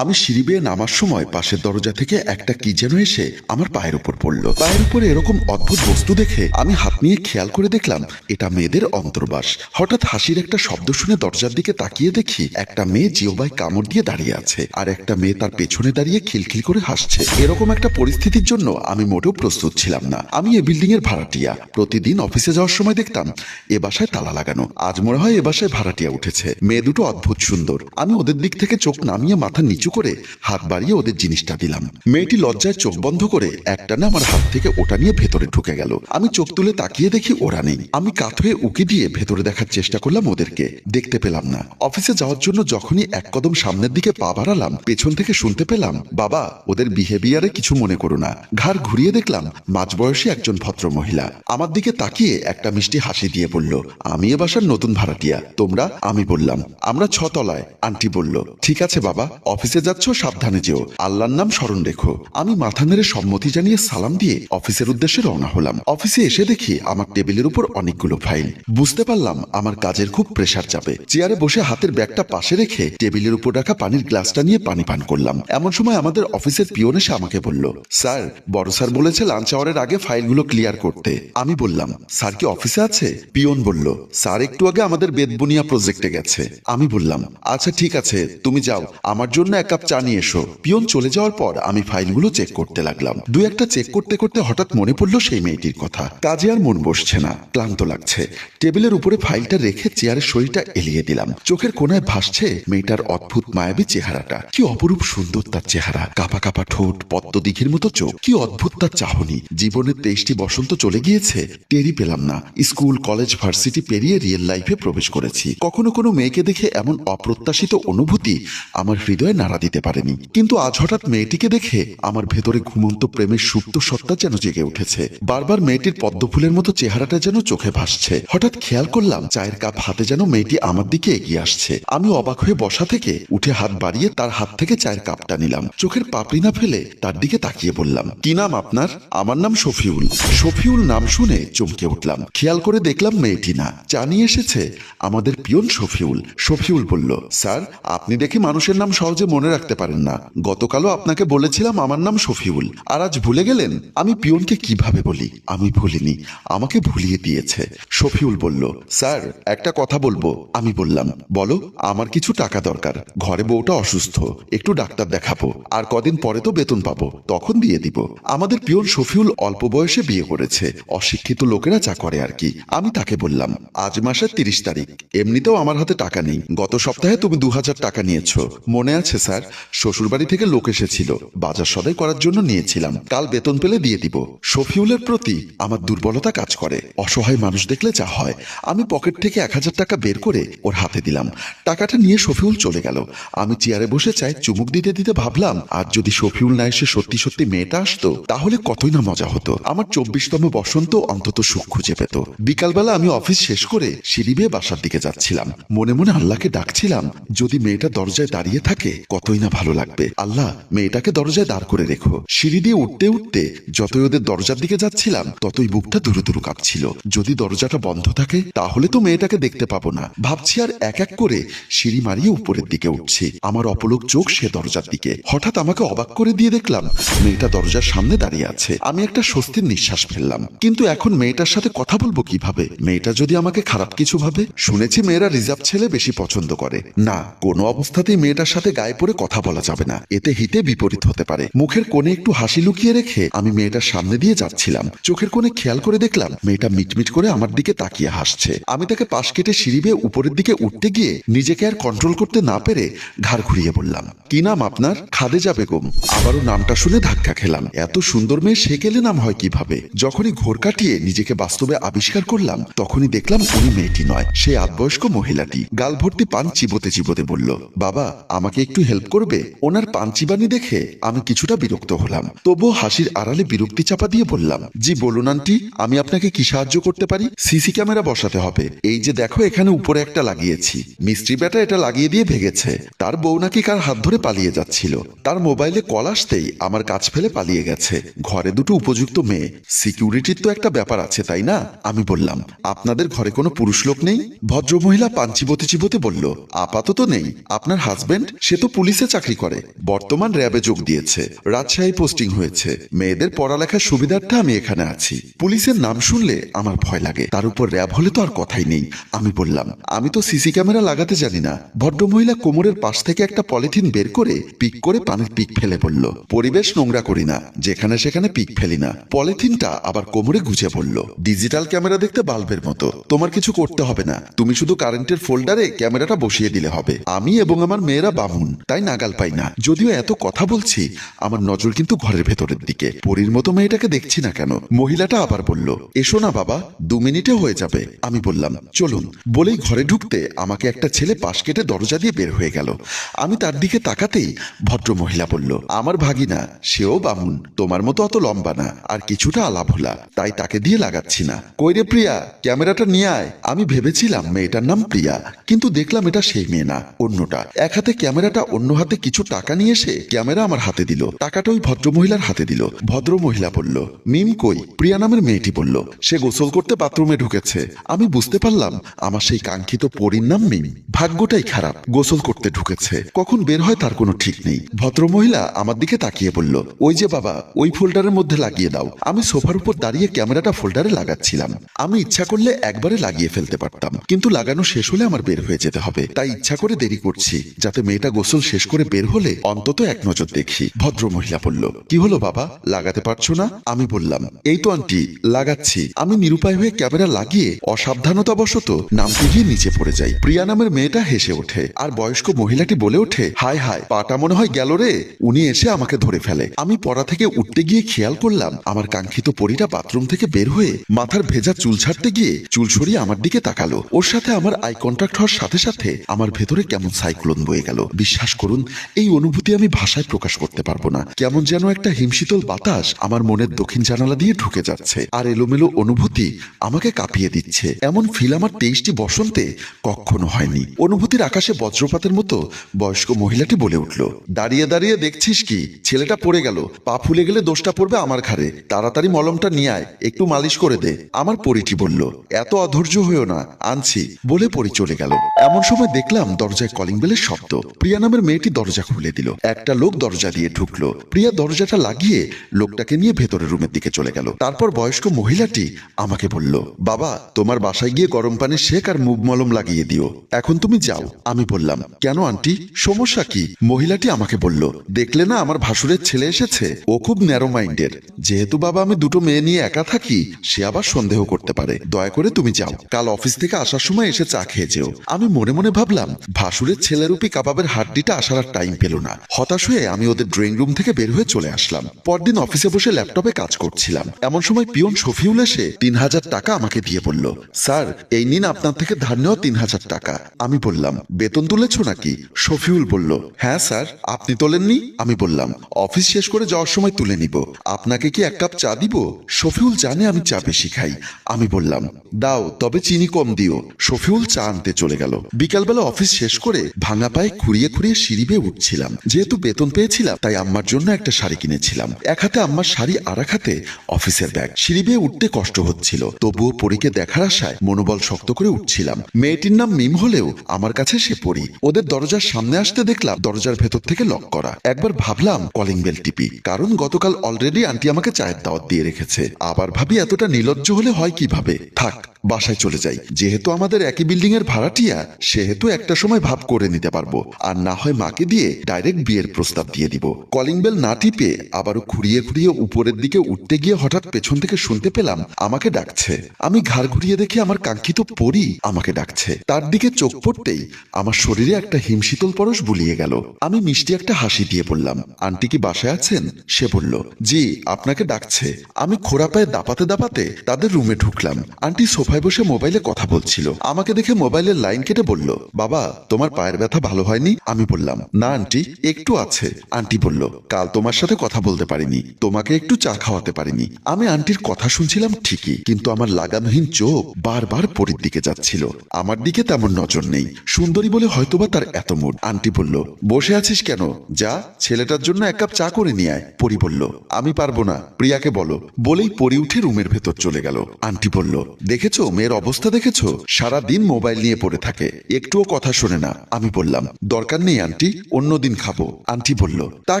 আমি সিঁড়ি বেয়ে নামার সময় পাশের দরজা থেকে একটা কি যেন এসে আমার পায়ের উপর পড়ল। পায়ের উপরে এরকম অদ্ভুত বস্তু দেখে আমি হাত নিয়ে খেয়াল করে দেখলাম, এটা মেয়েদের অন্তর্বাস। হঠাৎ হাসির একটা শব্দ শুনে দরজার দিকে তাকিয়ে দেখি একটা মেয়ে জিওবাই কামড় দিয়ে দাঁড়িয়ে আছে আর একটা মেয়ে তার পেছনে দাঁড়িয়ে খিলখিল করে হাসছে। এরকম একটা পরিস্থিতির জন্য আমি মোটেও প্রস্তুত ছিলাম না। আমি এ বিল্ডিং এর ভাড়াটিয়া। প্রতিদিন অফিসে যাওয়ার সময় দেখতাম, এ বাসায় তালা লাগানো। আজ মনে হয় এ বাসায় ভাড়াটিয়া উঠেছে। মেয়ে দুটো অদ্ভুত সুন্দর। আমি ওদের দিক থেকে চোখ নামিয়ে মাথা নিচু করে হাত বাড়িয়ে ওদের জিনিসটা দিলাম। মেয়েটি লজ্জায় চোখ বন্ধ করে একটানে আমার হাত থেকে ওটা নিয়ে ভেতরে ঢুকে গেল। আমি চোখ তুলে তাকিয়ে দেখি ওরা নেই। আমি কাত হয়ে উকি দিয়ে ভেতরে দেখার চেষ্টা করলাম ওদেরকে। দেখতে পেলাম না। অফিসে যাওয়ার জন্য যখনই এক কদম সামনের দিকে পা বাড়ালাম, পেছন থেকে শুনতে পেলাম, বাবা, ওদের বিহেভিয়ারে কিছু মনে করো না। ঘাড় ঘুরিয়ে দেখলাম মাঝবয়সী একজন ভদ্র মহিলা আমার দিকে তাকিয়ে একটা মিষ্টি হাসি দিয়ে বলল, আমি এ বাসার নতুন ভাড়াটিয়া। তোমরা, আমি বললাম, আমরা ছতলায়। আন্টি বলল, ঠিক আছে বাবা, অফিসে যাচ্ছ, সাবধানে যেও। আল্লাহর নাম স্মরণ রেখো। আমি মাথা নেড়ে সম্মতি জানিয়ে সালাম দিয়ে অফিসের উদ্দেশ্যে রওনা হলাম। অফিসে এসে দেখি আমার টেবিলের উপর অনেকগুলো ফাইল। বুঝতে পারলাম আমার কাজের খুব প্রেসার চাপে। চেয়ারে বসে হাতের ব্যাগটা পাশে রেখে টেবিলের উপর রাখা পানির গ্লাসটা নিয়ে পানি পান করলাম। এমন সময় আমাদের অফিসের পিয়ন এসে আমাকে বলল, স্যার, বড় স্যার বলেছে লাঞ্চ আওয়ারের আগে ফাইলগুলো ক্লিয়ার করতে। আমি বললাম, স্যার কি অফিসে আছে? পিয়ন বলল, স্যার, একটু আগে আমাদের বেদবুনিয়া প্রজেক্টে গেছে। আমি বললাম আচ্ছা ঠিক আছে, তুমি যাও। আমার জন্য এক কাপ চা নিয়ে এসো। পিয়ন চলে যাওয়ার পর আমি ফাইলগুলো চেক করতে লাগলাম। দু একটা চেক করতে করতে হঠাৎ মনে পড়ল সেই মেয়েটির কথা। কাজে আর মন বসছে না, ক্লান্ত লাগছে। টেবিলের উপরে ফাইলটা রেখে চেয়ারের শরীরটা এলিয়ে দিলাম। চোখের কোনায় ভাসছে মেয়েটার অদ্ভুত মায়াবী চেহারাটা। কি অপরূপ সুন্দর তার চেহারা। কাপা কাপা ঠোঁট, পদ্ম দিঘির মতো চোখ। কি অদ্ভুত তার চাহনি। জীবনের তেইশটি বসন্ত চলে গিয়েছে টেরি পেলাম না। স্কুল, কলেজ, ভার্সিটি পেরিয়ে রিয়েল লাইফে প্রবেশ করেছি। কখনো কোনো মেয়েকে দেখে এমন অপ্রত্যাশিত অনুভূতি আমার হৃদয়ে নাড়া দিতে পারেনি। কিন্তু আজ হঠাৎ মেয়েটিকে দেখে আমার ভেতরে ঘুমন্ত প্রেমের সুপ্ত সত্তা যেন জেগে উঠেছে। বারবার মেয়েটির পদ্মফুলের মতো চেহারাটা যেন চোখে ভাসছে। হঠাৎ খেয়াল করলাম চায়ের কাপ হাতে যেন মেয়েটি আমার দিকে এগিয়ে আসছে। আমি অবাক হয়ে বসা থেকে উঠে হাত বাড়িয়ে তার হাত থেকে চায়ের কাপটা নিলাম। চোখের পাপড়ি না ফেলে তার দিকে তাকিয়ে বললাম, কি নাম আপনার? আমার নাম শফিউল। শফিউল নাম শুনে চমকে উঠলাম। খেয়াল করে দেখলাম মেয়েটি না। চা নিয়ে এসেছে আমাদের পিয়ন শফিউল। শফিউল বলল, স্যার, আপনি দেখি মানুষের নাম সহজে মনে রাখতে পারেন না। গতকালও আপনাকে বলেছিলাম আমার নাম শফিউল। আর আজ ভুলে গেলেন, আমি পিয়নকে কীভাবে বলি? আমি ভুলিনি, আমাকে ভুলিয়ে দিয়েছে। শফিউল বলল, স্যার, একটা কথা বলব। আমি বললাম, বলো, আমার কিছু টাকা দরকার। ঘরে বউটা অসুস্থ, একটু ডাক্তার দেখাবো। আর কদিন পরে তো বেতন পাবো, তখন দিয়ে দিব। আমাদের পিয়ন শফিউল অল্প বয়সে বিয়ে করেছে। অশিক্ষিত লোকেরা যা করে আর কি। আমি তাকে বললাম, আজ মাসের তিরিশ তারিখ। এমনিতেও আমার হাতে টাকা নেই। গত সপ্তাহে তুমি দু হাজার টাকা নিয়েছো। মনে আছে স্যার, শ্বশুরবাড়ি থেকে লোক এসেছিল। বাজার সদাই করার জন্য নিয়েছিলাম। কাল বেতন পেলে দিয়ে দিব। শফিউলের প্রতি আমার দুর্বলতা কাজ করে। অসহায় মানুষ দেখলে যা হয়। আমি পকেট থেকে এক হাজার টাকা বের করে ওর হাতে দিলাম। টাকাটা নিয়ে শফিউল চলে গেল। আমি চেয়ারে বসে চাই চুমুক দিতে দিতে ভাবলাম, আর যদি শফিউল না এসে সত্যি সত্যি মেয়েটা আসতো, তাহলে কতই না মজা হতো। আমার চব্বিশতম বসন্ত অন্তত সুখ খুঁজে পেত। বিকালবেলা আমি অফিস শেষ করে সিঁড়ি বেয়ে বাসার দিকে যাচ্ছিলাম। মনে মনে আল্লাহকে ডাকছিলাম, যদি মেয়েটা দরজায় দাঁড়িয়ে থাকে কতই না ভালো লাগবে। আল্লাহ, মেয়েটাকে দরজায় দাঁড় করে রেখো। সিঁড়ি দিয়ে উঠতে উঠতে যতই ওদের দরজার দিকে যাচ্ছিলাম, ততই বুকটা দুরু দুরু কাঁপছিল। যদি দরজাটা বন্ধ থাকে, তাহলে তো মেয়েটাকে দেখতে পাবো না। ভাবছি আর এক এক করে সিঁড়ি মারিয়ে উপরের দিকে উঠছি। আমার অপলোক চোখ সে দরজার দিকে। হঠাৎ আমাকে অবাক করে দিয়ে দেখলাম, মেয়েটা দরজার সামনে দাঁড়িয়ে আছে। আমি একটা স্বস্তির নিঃশ্বাস ফেললাম। কিন্তু এখন মেয়েটার সাথে কথা বলব কীভাবে? মেয়েটা যদি আমাকে খারাপ কিছু ভাবে, শুনেছি মেয়েরা রিজার্ভ ছেলে বেশি পছন্দ করে। না, কোনো অবস্থাতেই মেয়েটার সাথে গায়ে পড়ে কথা বলা যাবে না। এতে হিতে বিপরীত হতে পারে। মুখের কোণে একটু হাসি লুকিয়ে রেখে আমি মেয়েটার সামনে দিয়ে যাচ্ছিলাম। চোখের কোণে খেয়াল করে দেখলাম, মেয়েটা মিটমিট করে আমার দিকে তাকিয়ে হাসছে। আমি তাকে পাশ কেটে সিঁড়ি উপরের দিকে উঠতে গিয়ে নিজেকে আর কন্ট্রোল করতে না পেরে ঘাড় ঘুরিয়ে বললাম, কি নাম আপনার? খাদেজা বেগম। আবারও নামটা শুনে ধাক্কা খেলাম। এত সুন্দর মেয়ে সে গেলে নাম হয় কীভাবে? যখনই ঘোর কাটিয়ে নিজেকে বাস্তবে আবিষ্কার করলাম, তখনই দেখলাম উনি মেয়েটি নয়, সে আদবয়স্ক মহিলাটি। গাল ভর্তি পান চিবোতে চিবোতে বলল, বাবা, আমাকে একটু হেল্প করবে, ওনার পান চিবানি দেখে আমি কিছুটা বিরক্ত হলাম। তবুও হাসির আড়ালে বিরক্তি চাপা দিয়ে বললাম, জি, বলুন আন্টি, আমি আপনাকে কি সাহায্য করতে পারি? সিসি ক্যামেরা বসাতে হবে। এই যে দেখো, এখানে উপরে একটা লাগিয়েছি। মিস্ত্রি ব্যাটা এটা লাগিয়ে দিয়ে ভেগেছে। তার বউ নাকি কার হাত ধরে পালিয়ে যাচ্ছিল। তার মোবাইলে কল আসতেই আমার কাজ ফেলে পালিয়ে গেছে। ঘরে দুটো উপযুক্ত মেয়ে। সিকিউরিটির তো একটা ব্যাপার আছে, তাই না? আমি বললাম, আপনাদের ঘরে কোনো পুরুষ লোক নেই? ভদ্রমহিলা পান চিবোতে বলল, আপাতত নেই। আপনার হাজবেন্ড সে তো পুলিশ চাকরি করে। বর্তমান র্যাবে যোগ দিয়েছে। রাজশাহী পোস্টিং হয়েছে। মেয়েদের পড়ালেখার সুবিধার্থে আমি এখানে আছি। পুলিশের নাম শুনলে আমার ভয় লাগে। তার উপর র্যাব হলে তো আর কথাই নেই। আমি বললাম, আমি তো সিসি ক্যামেরা লাগাতে জানি না। ভদ্রমহিলা কোমরের পাশ থেকে একটা পলিথিন বের করে পিক করে পানির পিক ফেলে বলল, পরিবেশ নোংরা করি না। যেখানে সেখানে পিক ফেলি না। পলিথিনটা আবার কোমরে গুজে বলল, ডিজিটাল ক্যামেরা দেখতে বাল্বের মতো। তোমার কিছু করতে হবে না। তুমি শুধু কারেন্টের ফোল্ডারে ক্যামেরাটা বসিয়ে দিলে হবে। আমি এবং আমার মেয়েরা বামুন। তাই নাগাল পাই না। যদিও এত কথা বলছি, আমার নজর কিন্তু ঘরের ভেতরের দিকে। পরীর মতো মেয়েটাকে দেখছি না কেন? মহিলাটা আবার বলল, এসো না বাবা, দু মিনিটে হয়ে যাবে। আমি বললাম, চলুন। বলেই ঘরে ঢুকতে আমাকে একটা ছেলে পাশ কেটে দরজা দিয়ে বের হয়ে গেল। আমি তার দিকে তাকাতেই ভদ্র মহিলা বলল, আমার ভাগিনা, সেও বামুন, তোমার মতো অত লম্বা না, আর কিছুটা আলাভোলা, তাই তাকে দিয়ে লাগাচ্ছি না। কইরে প্রিয়া, ক্যামেরাটা নিয়ে আয়। আমি ভেবেছিলাম মেয়েটার নাম প্রিয়া, কিন্তু দেখলাম এটা সেই মেয়ে না, অন্যটা। এক হাতে ক্যামেরাটা অন্য হাতে কিছু টাকা নিয়ে এসে ক্যামেরা আমার হাতে দিল। টাকাটা ওই ভদ্র মহিলার হাতে দিল। ভদ্র মহিলা বলল, মিম কই? প্রিয়া নামের মেয়েটি বলল, সে গোসল করতে বাথরুমে ঢুকেছে। আমি বুঝতে পারলাম আমার সেই কাঙ্ক্ষিত পরীর নাম মিম। ভাগ্যটাই খারাপ, গোসল করতে ঢুকেছে। কখন বের হয় তার কোনো ঠিক নেই। ভদ্র মহিলা আমার দিকে তাকিয়ে বলল, ওই যে বাবা, ওই ফোল্ডারের মধ্যে লাগিয়ে দাও। আমি সোফার উপর দাঁড়িয়ে ক্যামেরাটা ফোল্ডারে লাগাচ্ছিলাম। আমি ইচ্ছা করলে একবারে লাগিয়ে ফেলতে পারতাম। কিন্তু লাগানো শেষ হলে আমার বের হয়ে যেতে হবে। তাই ইচ্ছা করে দেরি করছি, যাতে মেয়েটা গোসল শেষ করে বের হলে অন্তত এক নজর দেখি। ভদ্র মহিলা বলল, কি হলো বাবা? লাগাতে পারছ না? আমি বললাম, এই তো আন্টি, লাগাচ্ছি। আমি নিরুপায় হয়ে ক্যামেরা লাগিয়ে অসাবধানতাবশত নামতে গিয়ে নিচে পড়ে যাই। প্রিয়া নামের মেয়েটা হেসে ওঠে আর বয়স্ক মহিলাটি বলে ওঠে, হায় হায়, পাটা মনে হয় গেল রে। উনি এসে আমাকে ধরে ফেলে। আমি পড়া থেকে উঠতে গিয়ে খেয়াল করলাম, আমার কাঙ্ক্ষিত পরীটা বাথরুম থেকে বের হয়ে মাথার ভেজা চুল ছাড়তে গিয়ে চুল সরিয়ে আমার দিকে তাকালো। ওর সাথে আমার আই কন্ট্যাক্ট হওয়ার সাথে সাথে আমার ভেতরে কেমন সাইক্লোন বয়ে গেল। বিশ্বাস করুন, এই অনুভূতি আমি ভাষায় প্রকাশ করতে পারব না। কেমন যেন একটা হিমশীতল বাতাস আমার মনের দক্ষিণ জানালা দিয়ে ঢুকে যাচ্ছে আর এলোমেলো অনুভূতি আমাকে কাঁপিয়ে দিচ্ছে। এমন ফিল আমার তেইশটি বসন্তে কখনো হয়নি। অনুভূতির আকাশে বজ্রপাতের মতো বয়স্ক মহিলাটি বলে উঠল, দাঁড়িয়ে দাঁড়িয়ে দেখছিস কি? ছেলেটা পড়ে গেল। পা ফুলে গেলে দোষটা পড়বে আমার ঘাড়ে। তাড়াতাড়ি মলমটা নিয়ে আয়, একটু মালিশ করে দে। আমার পরিটি বলল, এত অধৈর্য হয়েও না, আনছি। বলে পরি চলে গেল। এমন সময় দেখলাম দরজায় কলিং বেলের শব্দ। প্রিয়া নামের মেয়েটি দরজা খুলে দিল। একটা লোক দরজা দিয়ে ঢুকলো। প্রিয়া দরজাটা লাগিয়ে লোকটাকে নিয়ে ভেতরের রুমের দিকে চলে গেল। তারপর বয়স্ক মহিলাটি আমাকে বলল, বাবা, তোমার বাসায় গিয়ে গরম পানির শেক আর মুগ মলম লাগিয়ে দিও। এখন তুমি যাও। আমি বললাম, কেন আন্টি? সমস্যা কি? মহিলাটি আমাকে বলল, দেখলে না আমার ভাসুরের ছেলে এসেছে? ও খুব ন্যারো মাইন্ডের যেহেতু বাবা আমি দুটো মেয়ে নিয়ে একা থাকি, সে আবার সন্দেহ করতে পারে। দয়া করে তুমি যাও। কাল অফিস থেকে আসার সময় এসে চা খেয়ে যেও। আমি মনে মনে ভাবলাম, ভাসুরের ছেলেরূপী কাবাবের হাড্ডিটা আসার আর টাইম পেল না। হতাশ হয়ে আমি ওদের ড্রয়িং রুম থেকে বের হয়ে চলে আসলাম। পরদিন অফিসে বসে ল্যাপটপে কাজ করছিলাম। এমন সময় পিয়ন শফিউল এসে তিন হাজার টাকা আমাকে দিয়ে বলল, স্যার, এই নিন আপনার থেকে ধার নেওয়া তিন হাজার টাকা। আমি বললাম, বেতন তুলেছ নাকি? শফিউল বলল হ্যাঁ স্যার, আপনি তোলেননি? আমি বললাম, অফিস শেষ করে যাওয়ার সময় তুলে নিব। আপনাকে কি এক কাপ চা দিব? শফিউল জানে আমি চা বেশি খাই। আমি বললাম, দাও, তবে চিনি কম দিও। শফিউল চা আনতে চলে গেল। বিকালবেলা অফিস শেষ করে ভাঙা পায়ে খুঁড়িয়ে খুঁড়িয়ে সিঁড়ি বেয়ে উঠছিলাম। যেহেতু বেতন পেয়েছিলাম, তাই আম্মার জন্য একটা শাড়ি কিনেছিলাম। এক হাতে আম্মার শাড়ি আর এক হাতে অফিসের ব্যাগ। সিঁড়ি বেয়ে উঠতে কষ্ট হচ্ছিল। তবুও পরীকে দেখার আশায় মনোবল শক্ত করে উঠছিলাম। মেয়েটির নাম মিম হলেও আমার কাছে সে পড়ি ওদের দরজার সামনে আসতে দেখলাম দরজার ভেতর থেকে লক করা। একবার ভাবলাম, কলিং বেল টিপি। কারণ গতকাল অলরেডি আন্টি আমাকে চায়ের দাওয়াত দিয়ে রেখেছে। আবার ভাবি, এতটা নির্লজ্জ হলে হয় কীভাবে? থাক বাসায় চলে যাই। যেহেতু আমাদের একই বিল্ডিং এর ভাড়াটিয়া, সেহেতু একটা সময় ভাব করে নিতে পারব। আর না হয় মাকে দিয়ে ডাইরেক্ট বিয়ের প্রস্তাব দিয়ে দিব। কলিং বেল না টিপে আবারও ঘুরিয়ে ঘুরিয়ে উপরের দিকে উঠতে গিয়ে হঠাৎ পেছন থেকে শুনতে পেলাম, আমাকে ডাকছে। আমি ঘাড় ঘুরিয়ে দেখি আমার কাঙ্ক্ষিত পরি আমাকে ডাকছে। তার দিকে চোখ পড়তেই আমার শরীরে একটা হিমশীতল পরশ বুলিয়ে গেল। আমি মিষ্টি একটা হাসি দিয়ে বললাম, আন্টি কি বাসায় আছেন? সে বলল, জি, আপনাকে ডাকছে। আমি খোড়া পায়ে দাপাতে দাপাতে তাদের রুমে ঢুকলাম। আন্টি সোফায় বসে মোবাইলে কথা বলছিল। আমাকে দেখে মোবাইলের লাইন কেটে বলল, বাবা, তোমার পায়ের ব্যথা ভালো হয়নি? আমি বললাম, না, আন্টি, একটু আছে। আন্টি বলল, কাল তোমার সাথে কথা বলতে পারিনি, তোমাকে একটু চা খাওয়াতে পারিনি। আমি আন্টির কথা শুনছিলাম ঠিকই, কিন্তু আমার লাগামহীন চোখ বারবার পরীর দিকে যাচ্ছিল। আমার দিকে তেমন নজর নেই। সুন্দরী বলে হয়তোবা তার এত মুড। আন্টি বলল, বসে আছিস কেন? যা, ছেলেটার জন্য এক কাপ চা করে নিয়ে আয়। পরি বলল, আমি পারব না। প্রিয়াকে বলো, বলেই পরি উঠে রুমের ভেতর চলে গেল। আন্টি বলল, দেখেছ? মেয়ের অবস্থা দেখেছ? সারা দিন মোবাইল নিয়ে পড়ে থাকে। একটুও কথা শোনে না। আমি বললাম, দরকার নেই, আন্টি অন্যদিন খাব। আন্টি বলল, তা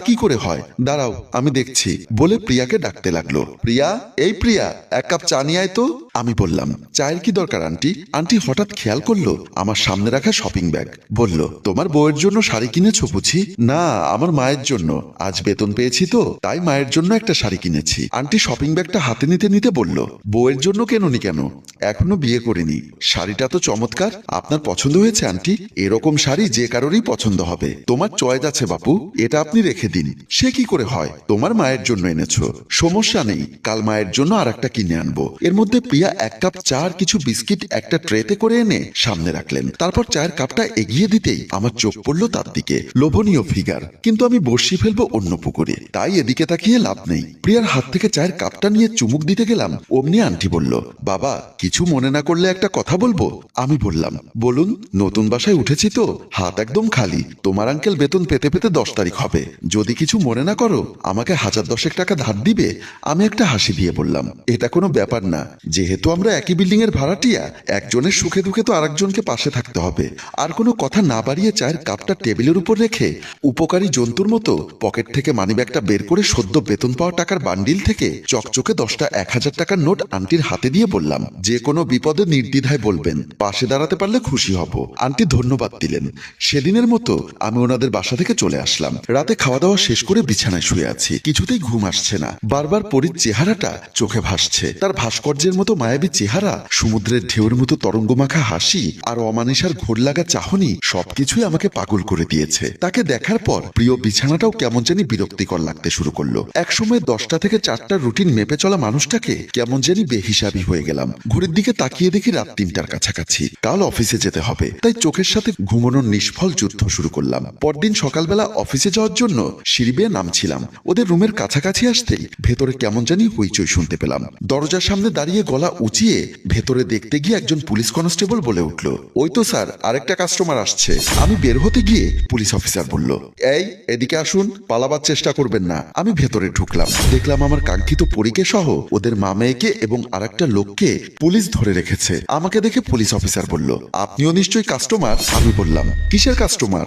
কি করে হয়? দাঁড়াও, আমি দেখছি। বলে প্রিয়াকে ডাকতে লাগল। প্রিয়া, এই প্রিয়া, এক কাপ চা নিয়ে আয় তো। আমি বললাম, চায়ের কি দরকার, আন্টি? আন্টি হঠাৎ খেয়াল করল, আমার সামনে রাখা শপিং ব্যাগ বলল, তোমার বউয়ের জন্য শাড়ি কিনেছো বুঝি? না, আমার মায়ের জন্য। আজ বেতন পেয়েছি তো, তাই মায়ের জন্য একটা শাড়ি কিনেছি। আন্টি শপিং ব্যাগটা হাতে নিতে নিতে বলল, বউয়ের জন্য কেননি কেন? এখনও বিয়ে করিনি। শাড়িটা তো চমৎকার। আপনার পছন্দ হয়েছে, আন্টি? এরকম শাড়ি যে কারোরই পছন্দ হবে। তোমার চয়েস আছে, বাপু। এটা আপনি রেখে দিন। সে কি করে হয়? তোমার মায়ের জন্য এনেছো। সমস্যা নেই। কাল মায়ের জন্য আর একটা কিনে আনব। এর মধ্যে প্রিয়া এক কাপ চা আর কিছু বিস্কিট একটা ট্রেতে করে এনে সামনে রাখলেন। তারপর চায়ের কাপটা এগিয়ে দিতেই আমার চোখ পড়ল তার দিকে। লোভনীয় ফিগার, কিন্তু আমি বর্ষি ফেলব অন্য পুকুরে। তাই এদিকে তাকিয়ে লাভ নেই। প্রিয়ার হাত থেকে চায়ের কাপটা নিয়ে চুমুক দিতে গেলাম, অমনি আন্টি বলল, বাবা, কিছু মনে না করলে একটা কথা বলব? আমি বললাম, বলুন, নতুন বাসায় উঠেছি তো, হাত একদম খালি। তোমার আঙ্কেল বেতন পেতে পেতে দশ তারিখ হবে। যদি কিছু মনে না করো, আমাকে হাজার দশেক টাকা ধার দিবে। আমি একটা হাসি দিয়ে বললাম, এটা কোনো ব্যাপার না। যেহেতু আমরা একই বিল্ডিং এর ভাড়াটিয়া, একজনের সুখে দুঃখে তো আরেকজনকে পাশে থাকতে হবে। আর কোনো কথা না বাড়িয়ে চায়ের কাপটা টেবিলের উপর রেখে উপকারী জন্তুর মতো পকেট থেকে মানিব্যাগটা বের করে সদ্য বেতন পাওয়া টাকার বান্ডিল থেকে চকচকে দশটা এক হাজার টাকার নোট আন্টির হাতে দিয়ে বললাম, যে কোনো বিপদে নির্দ্বিধায় বলবেন, পাশে দাঁড়াতে পারলে খুশি হব। আন্টি ধন্যবাদ দিলেন। সেদিনের মতো আমি ওনাদের বাসা থেকে চলে আসলাম। রাতে খাওয়া দাওয়া শেষ করে বিছানায় শুয়ে আছি। কিছুতেই ঘুম আসছে না। বারবার পরীর চেহারাটা চোখে ভাসছে। তার ভাস্কর্যের মতো মায়াবী চেহারা, সমুদ্রের ঢেউর মতো তরঙ্গমাখা হাসি আর অমানিসার ঘোর লাগা চাহনি সবকিছুই আমাকে পাগল করে দিয়েছে। তাকে দেখার পর প্রিয় বিছানাটাও কেমন জানি বিরক্তিকর লাগতে শুরু করল। একসময় দশটা থেকে চারটার রুটিন মেপে চলা মানুষটাকে কেমন জানি বেহিসাবি হয়ে গেলাম। ঘড়ির দিকে তাকিয়ে দেখি রাত তিনটার কাছাকাছি। কাল অফিসে যেতে হবে, তাই চোখের সাথে ঘুমানোর নিষ্ফল যুদ্ধ শুরু করলাম। পরদিন সকালবেলা অফিসে যাওয়ার জন্য সিঁড়ি বেয়ে নামছিলাম। ওদের রুমের কাছাকাছি আসতেই ভেতরে কেমন জানি হইচই শুনতে পেলাম। দরজার সামনে দাঁড়িয়ে গলা উঁচিয়ে ভেতরে দেখতে গিয়ে একজন পুলিশ কনস্টেবল বলে উঠল, ওই তো স্যার, আরেকটা কাস্টমার আসছে। আমি বের হতে গিয়ে পুলিশ অফিসার বলল, এই, এদিকে আসুন, পালাবার চেষ্টা করবেন না। আমি ভেতরে ঢুকলাম। দেখলাম আমার কাঙ্ক্ষিত পরীকে সহ ওদের মা মেয়েকে এবং আরেকটা লোককে পুলিশ ধরে রেখেছে। আমাকে দেখে পুলিশ অফিসার বলল, আপনিও নিশ্চয়ই কাস্টমার আমি বললাম, কিসের কাস্টমার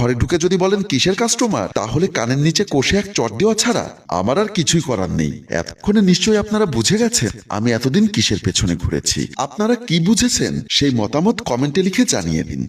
ঘরে ঢুকে যদি বলেন, কিসের কাস্টমার তাহলে কানের নিচে কষে এক চট দেওয়া ছাড়া আমার আর কিছুই করার নেই। এতক্ষণে নিশ্চয়ই আপনারা বুঝে গেছেন আমি এতদিন কিসের পেছনে ঘুরেছি। আপনারা কি বুঝেছেন, সেই মতামত কমেন্টে লিখে জানিয়ে দিন।